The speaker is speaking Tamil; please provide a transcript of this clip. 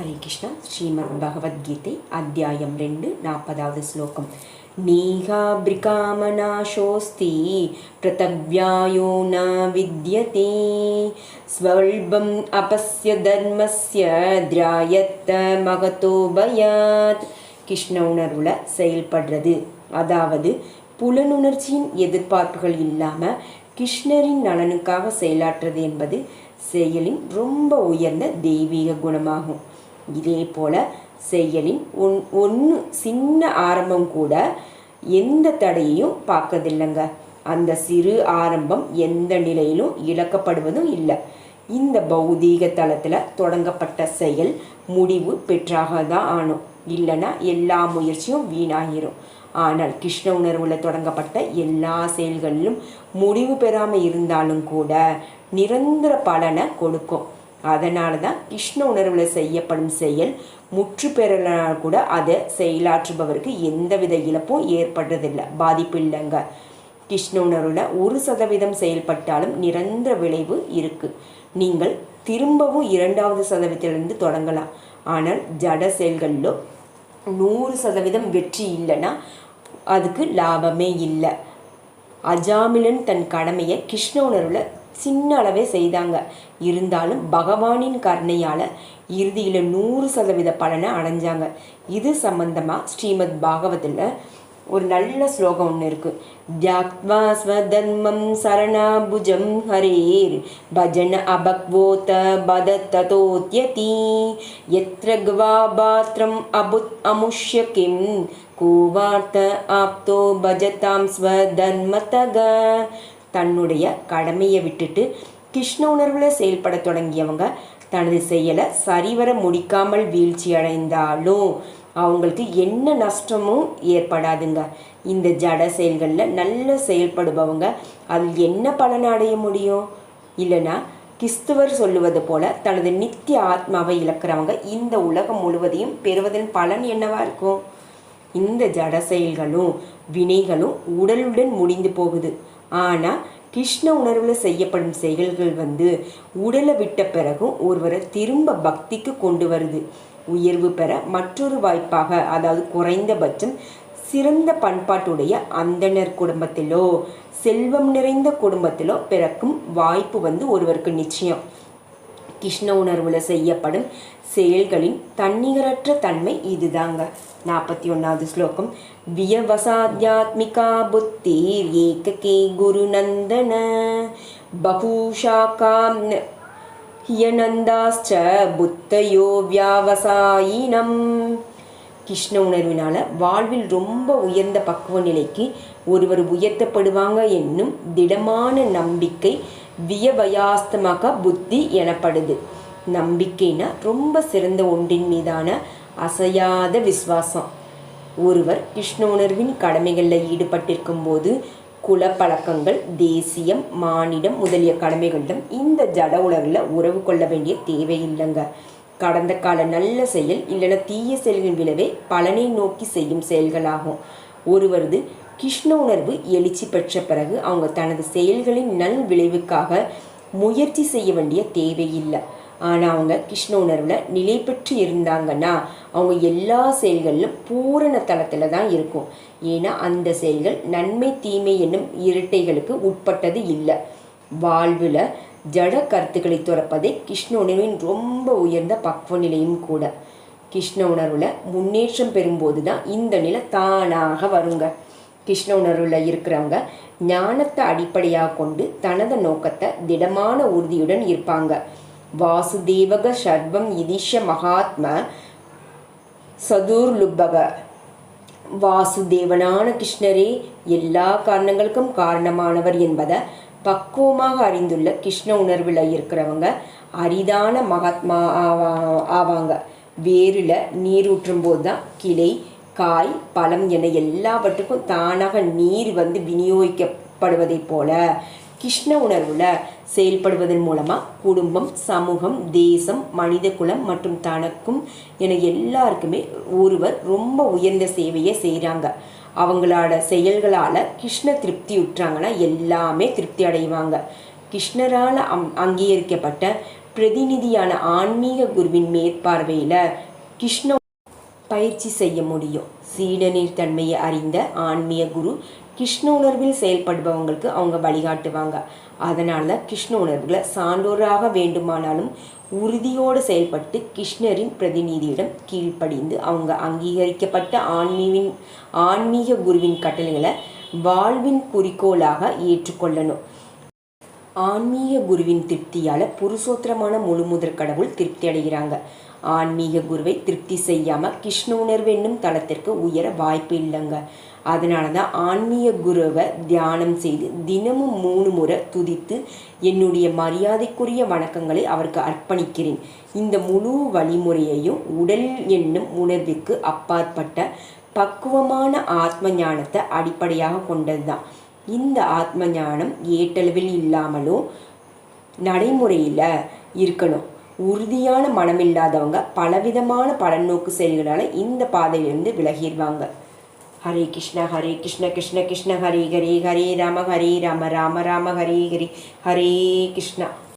ஹரே கிருஷ்ணா ஸ்ரீமத் பகவத்கீதை அத்தியாயம் ரெண்டு நாற்பதாவது ஸ்லோகம். நீகாபிரிகாமநாசோஸ்தி பிரதவ்யாயோ ந வித்யதே. ஸ்வல்பம் அபஸ்ய தர்மஸ்ய திராயத்த மகதோ பயாத். கிருஷ்ண உணர்வுல செயல்படுறது. அதாவது புலனுணர்ச்சியின் எதிர்பார்ப்புகள் இல்லாமல் கிருஷ்ணரின் நலனுக்காக செயலாற்றுறது என்பது செயலின் ரொம்ப உயர்ந்த தெய்வீக குணமாகும். இதே போல செயலின் ஒன் ஒன்று சின்ன ஆரம்பம் கூட எந்த தடையையும் பார்க்கதில்லைங்க அந்த சிறு ஆரம்பம் எந்த நிலையிலும் இழக்கப்படுவதும் இல்லை. இந்த பௌதீக தளத்தில் தொடங்கப்பட்ட செயல் முடிவு பெற்றாக தான் ஆணும். இல்லைன்னா எல்லா முயற்சியும் வீணாகிரும். ஆனால் கிருஷ்ண உணர்வில் தொடங்கப்பட்ட எல்லா செயல்களிலும் முடிவு பெறாமல் இருந்தாலும் கூட நிரந்தர பலனை கொடுக்கும். அதனால தான் கிருஷ்ண உணர்வில் செய்யப்படும் செயல் முற்று பெறலாம் கூட அதை செயலாற்றுபவருக்கு எந்தவித இழப்பும் ஏற்படுறதில்லை. பாதிப்பு இல்லைங்க. கிருஷ்ண உணர்வில் ஒரு சதவீதம் செயல்பட்டாலும் நிரந்தர விளைவு இருக்குது நீங்கள் திரும்பவும் இரண்டாவது சதவீதத்திலிருந்து தொடங்கலாம். ஆனால் ஜட செயல்களிலோ நூறு சதவீதம் வெற்றி இல்லைன்னா அதுக்கு லாபமே இல்லை. அஜாமிலன் தன் கடமையை கிருஷ்ண உணர்வில் சின்ன அளவே செய்தாங்க. இருந்தாலும் பகவானின் கருணையால் இறுதியில் நூறு சதவீத பலனை அடைஞ்சாங்க. இது சம்பந்தமாக ஸ்ரீமத் பாகவத்தில் ஒரு நல்ல ஸ்லோகம் ஒன்று இருக்கு. தியாக்வா ஸ்வதர்மம் சரணாபுஜம் ஹரேர் பஜன அபக்வோத பதத்ததோத்யதி. எத்ர கவா பாத்திரம் அபுத் அமுஷ்ய கிம். கூவார்த்த ஆப்தோ பஜதாம் ஸ்வதர்மதக தன்னுடைய கடமையை விட்டுட்டு கிருஷ்ண உணர்வில் செயல்பட தொடங்கியவங்க தனது செயலை சரிவர முடிக்காமல் வீழ்ச்சி அடைந்தாலும் அவங்களுக்கு என்ன நஷ்டமும் ஏற்படாதுங்க. இந்த ஜட செயல்களில் நல்ல செயல்படுபவங்க அதில் என்ன பலனை அடைய முடியும்? இல்லைன்னா கிறிஸ்துவர் சொல்லுவது போல தனது நித்திய ஆத்மாவை இழக்கிறவங்க இந்த உலகம் முழுவதையும் பெறுவதன் பலன் என்னவா இருக்கும்? இந்த ஜட செயல்களும் வினைகளும் உடலுடன் முடிந்து போகுது. ஆனால் கிருஷ்ண உணர்வில் செய்யப்படும் செயல்கள் வந்து உடலை விட்ட பிறகும் ஒருவரை திரும்ப பக்திக்கு கொண்டு வருது. உயர்வு பெற மற்றொரு வாய்ப்பாக அதாவது குறைந்தபட்சம் சிறந்த பண்பாட்டுடைய அந்தனர் குடும்பத்திலோ செல்வம் நிறைந்த குடும்பத்திலோ பிறக்கும் வாய்ப்பு வந்து ஒருவருக்கு நிச்சயம். கிருஷ்ண உணர்வில் செய்யப்படும் செயல்களின் தன்னிகரற்ற தன்மை இதுதாங்க. நாற்பத்தி ஒன்றாவது ஸ்லோகம். வியவசாத்யாத்மிகா புத்திர் ஏககே குருநந்தன பகூஷாக்காம் ஹியனந்தாஸ்ச புத்தயோ வியாவசாயினம். கிருஷ்ண உணர்வினால் வாழ்வில் ரொம்ப உயர்ந்த பக்குவ நிலைக்கு ஒருவர் உயர்த்தப்படுவாங்க என்னும் திடமான நம்பிக்கை வியவயாஸ்தமாக புத்தி எனப்படுது. நம்பிக்கைனா ரொம்ப சிறந்த ஒன்றின் மீதான அசையாத விசுவாசம். ஒருவர் கிருஷ்ண உணர்வின் கடமைகளில் ஈடுபட்டிருக்கும் போது குலப்பழக்கங்கள் தேசியம் மானிடம் முதலிய கடமைகளிடம் இந்த ஜட உலகில் உறவு கொள்ள வேண்டிய தேவையில்லைங்க கடந்த கால நல்ல செயல் இல்லைன்னா தீய செயல்களின் விளைவே பலனை நோக்கி செய்யும் செயல்களாகும். ஒருவரது கிருஷ்ண உணர்வு எழுச்சி பெற்ற பிறகு அவங்க தனது செயல்களின் நல் விளைவுக்காக முயற்சி செய்ய வேண்டிய தேவையில்லை. ஆனால் அவங்க கிருஷ்ண உணர்வில் நிலை பெற்று இருந்தாங்கன்னா அவங்க எல்லா செயல்களிலும் பூரண தளத்தில் தான் இருக்கும். ஏன்னா அந்த செயல்கள் நன்மை தீமை என்னும் இரட்டைகளுக்கு உட்பட்டது இல்லை. வாழ்வில் ஜட கருத்துக்களை துறப்பதே கிருஷ்ண உணர்வின் ரொம்ப உயர்ந்த பக்குவ நிலையும் கூட. கிருஷ்ண உணர்வில் முன்னேற்றம் பெறும்போது தான் இந்த நிலை தானாக வருங்க. கிருஷ்ண உணர்வில் இருக்கிறவங்க ஞானத்தை அடிப்படையாக கொண்டு தனது நோக்கத்தை திடமான உறுதியுடன் இருப்பாங்க. வாசுதேவக சர்வம் இதிஷ மகாத்ம சதுர்லுபக. வாசுதேவனான கிருஷ்ணரே எல்லா காரணங்களுக்கும் காரணமானவர் என்பதை பக்குவமாக அறிந்துள்ள கிருஷ்ண உணர்வில் இருக்கிறவங்க அரிதான மகாத்மா ஆவாங்க. வேரில் நீரூற்றும் போது தான் கிளை காய் பழம் என எல்லாவற்றுக்கும் தானாக நீர் வந்து விநியோகிக்கப்படுவதைப் போல கிருஷ்ண உணர்வில் செயல்படுவதன் மூலமாக குடும்பம் சமூகம் தேசம் மனித குலம் மற்றும் தனக்கும் என எல்லாருக்குமே ஒருவர் ரொம்ப உயர்ந்த சேவையை செய்கிறாங்க அவங்களோட செயல்களால் கிருஷ்ண திருப்தி உற்றாங்கன்னா எல்லாமே திருப்தி அடைவாங்க. கிருஷ்ணரால் அம் அங்கீகரிக்கப்பட்ட பிரதிநிதியான ஆன்மீக குருவின் மேற்பார்வையில் கிருஷ்ண பயிற்சி செய்ய முடியும். சீடநீர் தன்மையை அறிந்த ஆன்மீக குரு கிருஷ்ண உணர்வில் செயல்படுபவங்களுக்கு அவங்க வழிகாட்டுவாங்க. அதனால தான் கிருஷ்ண உணர்வுகளை சான்றோராக வேண்டுமானாலும் உறுதியோடு செயல்பட்டு கிருஷ்ணரின் பிரதிநிதியிடம் கீழ்ப்படிந்து அவங்க அங்கீகரிக்கப்பட்ட ஆன்மீவின் ஆன்மீக குருவின் கட்டளைகளை வாழ்வின் குறிக்கோளாக ஏற்றுக்கொள்ளணும். ஆன்மீக குருவின் திருப்தியால் புருஷோத்திரமான முழுமுதற் கடவுள் திருப்தி அடைகிறாங்க. ஆன்மீக குருவை திருப்தி செய்யாமல் கிருஷ்ண உணர்வு என்னும் தளத்திற்கு உயர வாய்ப்பு இல்லைங்க. அதனால தான் ஆன்மீக குருவை தியானம் செய்து தினமும் மூணு முறை துதித்து என்னுடைய மரியாதைக்குரிய வணக்கங்களை அவருக்கு அர்ப்பணிக்கிறேன். இந்த முழு வழிமுறையையும் உடல் என்னும் உணர்விற்கு அப்பாற்பட்ட பக்குவமான ஆத்ம ஞானத்தை அடிப்படையாக கொண்டது தான் இந்த ஆத்ம ஞானம் ஏட்டளவில் இல்லாமலும் நடைமுறையில் இருக்கணும். உறுதியான மனம் இல்லாதவங்க பலவிதமான பலநோக்கு செயல்களால் இந்த பாதையிலிருந்து விலகிடுவாங்க. ஹரே கிருஷ்ண ஹரே கிருஷ்ண கிருஷ்ண கிருஷ்ண ஹரே ஹரே ஹரே ராம ஹரே ராம ராம ராம ஹரே ஹரே ஹரே கிருஷ்ணா.